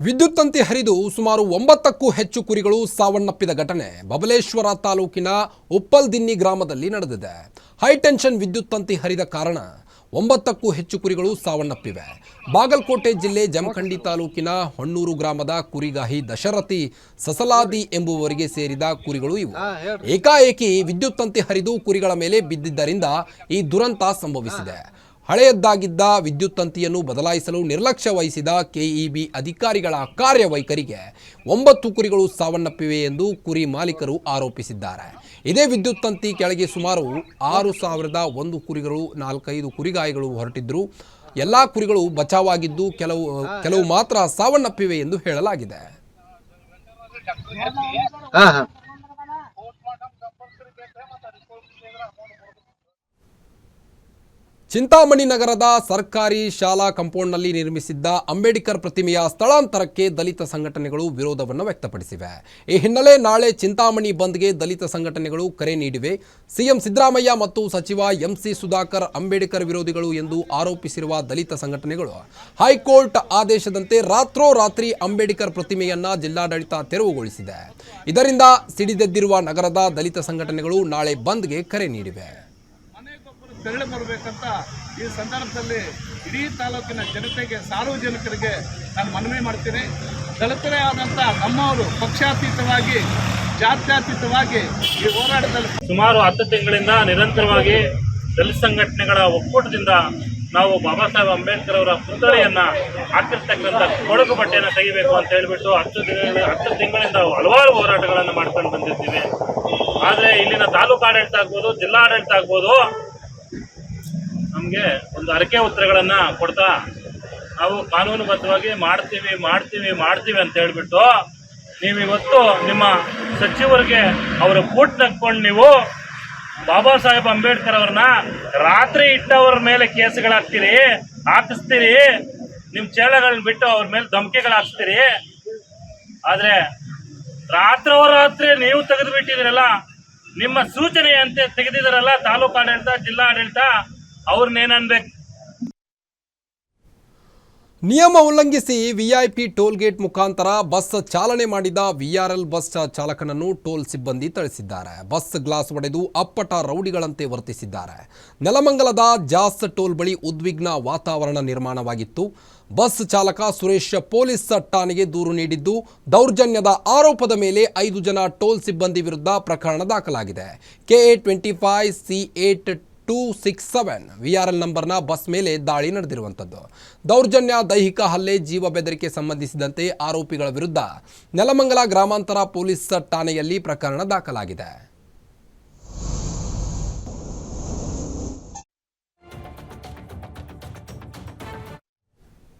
ವಿದ್ಯುತ್ ತಂತಿ ಹರಿದು ಸುಮಾರು ಒಂಬತ್ತಕ್ಕೂ ಹೆಚ್ಚು ಕುರಿಗಳು ಸಾವನ್ನಪ್ಪಿದ ಘಟನೆ ಬಬಲೇಶ್ವರ ತಾಲೂಕಿನ ಉಪ್ಪಲ್ದಿನ್ನಿ ಗ್ರಾಮದಲ್ಲಿ ನಡೆದಿದೆ. ಹೈಟೆನ್ಷನ್ ವಿದ್ಯುತ್ ತಂತಿ ಹರಿದ ಕಾರಣ ಒಂಬತ್ತಕ್ಕೂ ಹೆಚ್ಚು ಕುರಿಗಳು ಸಾವನ್ನಪ್ಪಿವೆ. ಬಾಗಲಕೋಟೆ ಜಿಲ್ಲೆ ಜಮಖಂಡಿ ತಾಲೂಕಿನ ಹೊಣ್ಣೂರು ಗ್ರಾಮದ ಕುರಿಗಾಹಿ ದಶರಥಿ ಸಸಲಾದಿ ಎಂಬುವರಿಗೆ ಸೇರಿದ ಕುರಿಗಳು ಇವು. ಏಕಾಏಕಿ ವಿದ್ಯುತ್ ತಂತಿ ಹರಿದು ಕುರಿಗಳ ಮೇಲೆ ಬಿದ್ದಿದ್ದರಿಂದ ಈ ದುರಂತ ಸಂಭವಿಸಿದೆ. ಹಳೆಯದ್ದಾಗಿದ್ದ ವಿದ್ಯುತ್ ತಂತಿಯನ್ನು ಬದಲಾಯಿಸಲು ನಿರ್ಲಕ್ಷ್ಯ ವಹಿಸಿದ ಕೆಇಬಿ ಅಧಿಕಾರಿಗಳ ಕಾರ್ಯವೈಖರಿಗೆ ಒಂಬತ್ತು ಕುರಿಗಳು ಸಾವನ್ನಪ್ಪಿವೆ ಎಂದು ಕುರಿ ಮಾಲೀಕರು ಆರೋಪಿಸಿದ್ದಾರೆ. ಇದೇ ವಿದ್ಯುತ್ ತಂತಿ ಕೆಳಗೆ ಸುಮಾರು ಆರು ಸಾವಿರದ ಒಂದು ಕುರಿಗಳು, ನಾಲ್ಕೈದು ಕುರಿಗಾಯಿಗಳು ಹೊರಟಿದ್ರು ಎಲ್ಲ ಕುರಿಗಳು ಬಚಾವಾಗಿದ್ದು ಕೆಲವು ಕೆಲವು ಮಾತ್ರ ಸಾವನ್ನಪ್ಪಿವೆ ಎಂದು ಹೇಳಲಾಗಿದೆ. ಚಿಂತಾಮಣಿ ನಗರದ ಸರ್ಕಾರಿ ಶಾಲಾ ಕಾಂಪೌಂಡ್ನಲ್ಲಿ ನಿರ್ಮಿಸಿದ್ದ ಅಂಬೇಡ್ಕರ್ ಪ್ರತಿಮೆಯ ಸ್ಥಳಾಂತರಕ್ಕೆ ದಲಿತ ಸಂಘಟನೆಗಳು ವಿರೋಧವನ್ನು ವ್ಯಕ್ತಪಡಿಸಿವೆ. ಈ ಹಿನ್ನೆಲೆ ನಾಳೆ ಚಿಂತಾಮಣಿ ಬಂದ್ಗೆ ದಲಿತ ಸಂಘಟನೆಗಳು ಕರೆ ನೀಡಿವೆ. ಸಿಎಂ ಸಿದ್ದರಾಮಯ್ಯ ಮತ್ತು ಸಚಿವ ಎಂಸಿ ಸುಧಾಕರ್ ಅಂಬೇಡ್ಕರ್ ವಿರೋಧಿಗಳು ಎಂದು ಆರೋಪಿಸಿರುವ ದಲಿತ ಸಂಘಟನೆಗಳು ಹೈಕೋರ್ಟ್ ಆದೇಶದಂತೆ ರಾತ್ರೋರಾತ್ರಿ ಅಂಬೇಡ್ಕರ್ ಪ್ರತಿಮೆಯನ್ನ ಜಿಲ್ಲಾಡಳಿತ ತೆರವುಗೊಳಿಸಿದೆ. ಇದರಿಂದ ಸಿಡಿದೆದ್ದಿರುವ ನಗರದ ದಲಿತ ಸಂಘಟನೆಗಳು ನಾಳೆ ಬಂದ್ಗೆ ಕರೆ ನೀಡಿವೆ. ತೆರಳಿ ಬರಬೇಕಂತ ಈ ಸಂದರ್ಭದಲ್ಲಿ ಇಡೀ ತಾಲೂಕಿನ ಜನತೆಗೆ, ಸಾರ್ವಜನಿಕರಿಗೆ ನಾನು ಮನವಿ ಮಾಡ್ತೀನಿ. ದಲಿತರೇ ಆದಂಥ ನಮ್ಮವರು ಪಕ್ಷಾತೀತವಾಗಿ, ಜಾತ್ಯಾತೀತವಾಗಿ ಈ ಹೋರಾಟದಲ್ಲಿ ಸುಮಾರು ಹತ್ತು ತಿಂಗಳಿಂದ ನಿರಂತರವಾಗಿ ದಲಿತ ಸಂಘಟನೆಗಳ ಒಕ್ಕೂಟದಿಂದ ನಾವು ಬಾಬಾ ಸಾಹೇಬ್ ಅಂಬೇಡ್ಕರ್ ಅವರ ಪುತ್ಥಳಿಯನ್ನ ಹಾಕಿರ್ತಕ್ಕಂಥ ಕೊಡಗು ಬಟ್ಟೆಯನ್ನು ತೆಗಿಬೇಕು ಅಂತ ಹೇಳಿಬಿಟ್ಟು ಹತ್ತು ದಿನ ಹತ್ತು ತಿಂಗಳಿಂದ ಹಲವಾರು ಹೋರಾಟಗಳನ್ನು ಮಾಡ್ಕೊಂಡು ಬಂದಿರ್ತೀವಿ ಆದರೆ ಇಲ್ಲಿನ ತಾಲೂಕು ಆಡಳಿತ ಆಗ್ಬೋದು ಜಿಲ್ಲಾಡಳಿತ ಆಗ್ಬೋದು ನಮಗೆ ಒಂದು ಅರಕೆ ಉತ್ತರಗಳನ್ನು ಕೊಡ್ತಾ ನಾವು ಕಾನೂನುಬದ್ಧವಾಗಿ ಮಾಡ್ತೀವಿ ಮಾಡ್ತೀವಿ ಮಾಡ್ತೀವಿ ಅಂತ ಹೇಳ್ಬಿಟ್ಟು ನೀವಿವತ್ತು ನಿಮ್ಮ ಸಚಿವರಿಗೆ ಅವರ ಬೂಟ್ ತಕ್ಕೊಂಡು ನೀವು ಬಾಬಾ ಸಾಹೇಬ್ ಅಂಬೇಡ್ಕರ್ ಅವ್ರನ್ನ ರಾತ್ರಿ ಇಟ್ಟವ್ರ ಮೇಲೆ ಕೇಸುಗಳಾಗ್ತೀರಿ ಹಾಕಿಸ್ತೀರಿ ನಿಮ್ಮ ಚೇಳಗಳನ್ನ ಬಿಟ್ಟು ಅವ್ರ ಮೇಲೆ ಧಮಕಿಗಳು ಹಾಕ್ಸ್ತೀರಿ ಆದರೆ ರಾತ್ರಿ ನೀವು ತೆಗೆದು ಬಿಟ್ಟಿದ್ದೀರಲ್ಲ ನಿಮ್ಮ ಸೂಚನೆಯಂತೆ ತೆಗೆದಿದ್ದಾರಲ್ಲ ತಾಲೂಕು ಆಡಳಿತ, ಜಿಲ್ಲಾ ಆಡಳಿತ ಅವ್ರನ್ನೇನನ್ಬೇಕು ನಿಯಮ ಉಲ್ಲಂಘಿಸಿ ವಿಐಪಿ ಟೋಲ್ ಗೇಟ್ ಮುಖಾಂತರ ಬಸ್ ಚಾಲನೆ ಮಾಡಿದ ವಿಆರ್ಎಲ್ ಬಸ್ ಚಾಲಕನನ್ನು ಟೋಲ್ ಸಿಬ್ಬಂದಿ ಥಳಿಸಿದ್ದಾರೆ. ಬಸ್ ಗ್ಲಾಸ್ ಒಡೆದು ಅಪ್ಪಟ ರೌಡಿಗಳಂತೆ ವರ್ತಿಸಿದ್ದಾರೆ. ನೆಲಮಂಗಲದ ಜಾಸ್ ಟೋಲ್ ಬಳಿ ಉದ್ವಿಗ್ನ ವಾತಾವರಣ ನಿರ್ಮಾಣವಾಗಿತ್ತು. ಬಸ್ ಚಾಲಕ ಸುರೇಶ್ ಪೊಲೀಸ್ ಠಾಣೆಗೆ ದೂರು ನೀಡಿದ್ದು, ದೌರ್ಜನ್ಯದ ಆರೋಪದ ಮೇಲೆ ಐದು ಜನ ಟೋಲ್ ಸಿಬ್ಬಂದಿ ವಿರುದ್ಧ ಪ್ರಕರಣ ದಾಖಲಾಗಿದೆ. KA twenty five, C eight two six seven V R L ನಂಬರ್ನ ಬಸ್ ಮೇಲೆ ದಾಳಿ ನಡೆದಿರುವಂಥದ್ದು. ದೌರ್ಜನ್ಯ, ದೈಹಿಕ ಹಲ್ಲೆ, ಜೀವ ಬೆದರಿಕೆ ಸಂಬಂಧಿಸಿದಂತೆ ಆರೋಪಿಗಳ ವಿರುದ್ಧ ನೆಲಮಂಗಲ ಗ್ರಾಮಾಂತರ ಪೊಲೀಸ್ ಠಾಣೆಯಲ್ಲಿ ಪ್ರಕರಣ ದಾಖಲಾಗಿದೆ.